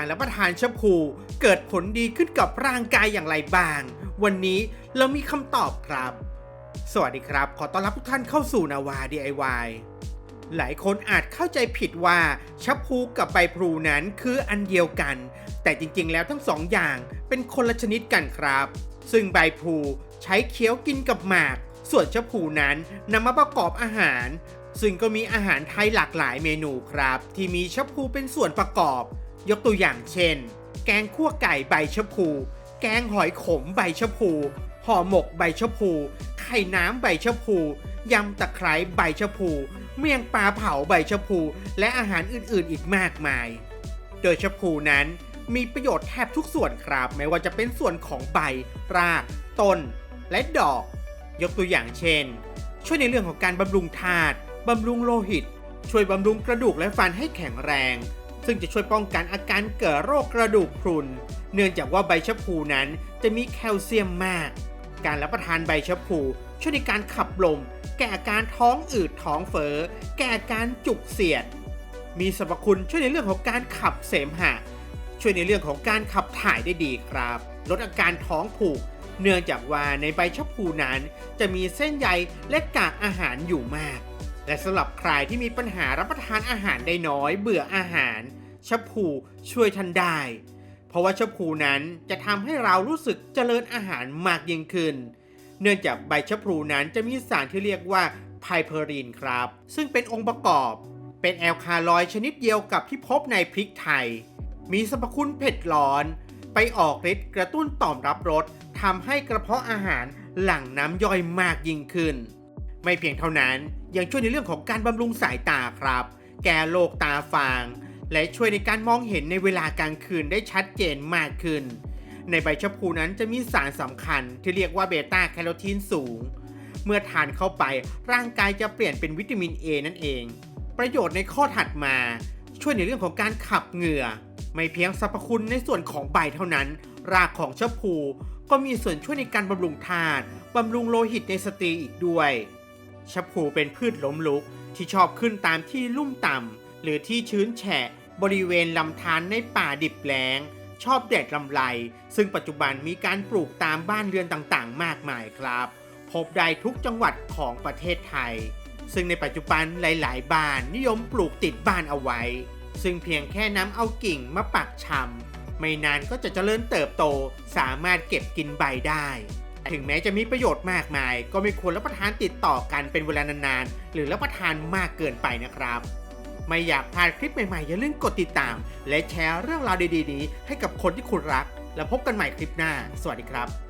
การรับประทานชะพู เกิดผลดีขึ้นกับร่างกายอย่างไรบ้าง วันนี้เรามีคำตอบครับ สวัสดีครับ ขอต้อนรับทุกท่านเข้าสู่นาวา DIY หลายคนอาจเข้าใจผิดว่าชะพูกับใบพลูนั้นคืออันเดียวกัน แต่จริงๆแล้วทั้งสองอย่างเป็นคนละชนิดกันครับ ซึ่งใบพลูใช้เคี้ยวกินกับหมาก ส่วนชะพูนั้นนำมาประกอบอาหารซึ่งก็มีอาหารไทยหลากหลายเมนูครับ ที่มีชะพูเป็นส่วนประกอบ ยกตัวอย่างเช่น แกงคั่วไก่ใบชะพู แกงหอยขมใบชะพูห่อหมกใบชะพู ไข่น้ำใบชะพูยำตะไคร้ใบชะพู เมี่ยงปลาเผาใบชะพู และอาหารอื่นๆ อีกมากมาย โดยชะพูนั้นมีประโยชน์แทบทุกส่วนครับ ไม่ว่าจะเป็นส่วนของใบ ราก ต้น และดอก ยกตัวอย่างเช่น ช่วยในเรื่องของการบำรุงธาตุบำรุงโลหิต ช่วยบำรุงกระดูกและฟันให้แข็งแรง ซึ่งจะช่วยป้องกันอาการเกิดโรคกระดูกพรุน เนื่องจากว่าใบชะพูนั้นจะมีแคลเซียมมาก การรับประทานใบชะพูช่วยในการขับลม แก้อาการท้องอืดท้องเฟอ้อแก้อาการจุกเสียด มีสรรพคุณช่วยในเรื่องของการขับเสมหะ ช่วยในเรื่องของการขับถ่ายได้ดีครับ ลดอาการท้องผูก เนื่องจากว่าในใบชะพูนั้น จะมีเส้นใยและกากอาหารอยู่มาก และสำหรับใครที่มีปัญหารับประทานอาหารได้น้อย เบื่ออาหารชะพูช่วยท่านได้ เพราะว่าชะพูนั้นจะทำให้เรารู้สึกเจริญอาหารมากยิ่งขึ้น เนื่องจากใบชะพูนั้นจะมีสารที่เรียกว่าไพเพอรีนครับ ซึ่งเป็นองค์ประกอบ เป็นแอลคาลอยด์ชนิดเดียวกับที่พบในพริกไทย มีสรรพคุณเผ็ดร้อน ไปออกฤทธิ์กระตุ้นต่อมรับรสทำให้กระเพาะอาหารหลั่งน้ำย่อยมากยิ่งขึ้น ไม่เพียงเท่านั้น ยังช่วยในเรื่องของการบำรุงสายตาครับ แก้โรคตาฟาง และช่วยในการมองเห็นในเวลากลางคืนได้ชัดเจนมากขึ้น ในใบชะพูนั้นจะมีสารสำคัญที่เรียกว่าเบต้าแคโรทีนสูง เมื่อทานเข้าไปร่างกายจะเปลี่ยนเป็นวิตามิน A นั่นเอง ประโยชน์ในข้อถัดมา ช่วยในเรื่องของการขับเหงื่อ ไม่เพียงสรรพคุณในส่วนของใบเท่านั้น รากของชะพูก็มีส่วนช่วยในการบำรุงธาตุบำรุงโลหิตในสตรีอีกด้วย ชะพูเป็นพืชล้มลุกที่ชอบขึ้นตามที่ลุ่มต่ำหรือที่ชื้นแฉะ บริเวณลำธารในป่าดิบแล้ง ชอบแดดลำไร ซึ่งปัจจุบันมีการปลูกตามบ้านเรือนต่างๆ มากมายครับ พบได้ทุกจังหวัดของประเทศไทย ซึ่งในปัจจุบันหลาย ๆ บ้านนิยมปลูกติดบ้านเอาไว้ ซึ่งเพียงแค่น้ำเอากิ่งมาปักชำไม่นานก็จะเจริญเติบโตสามารถเก็บกินใบได้ ถึงแม้จะมีประโยชน์มากมาย ก็ไม่ควรรับประทานติดต่อกันเป็นเวลานานๆ หรือรับประทานมากเกินไปนะครับ ไม่อยากพลาดคลิปใหม่ๆ อย่าลืมกดติดตาม และแชร์เรื่องราวดีๆ นี้ให้กับคนที่คุณรัก แล้วพบกันใหม่คลิปหน้า สวัสดีครับ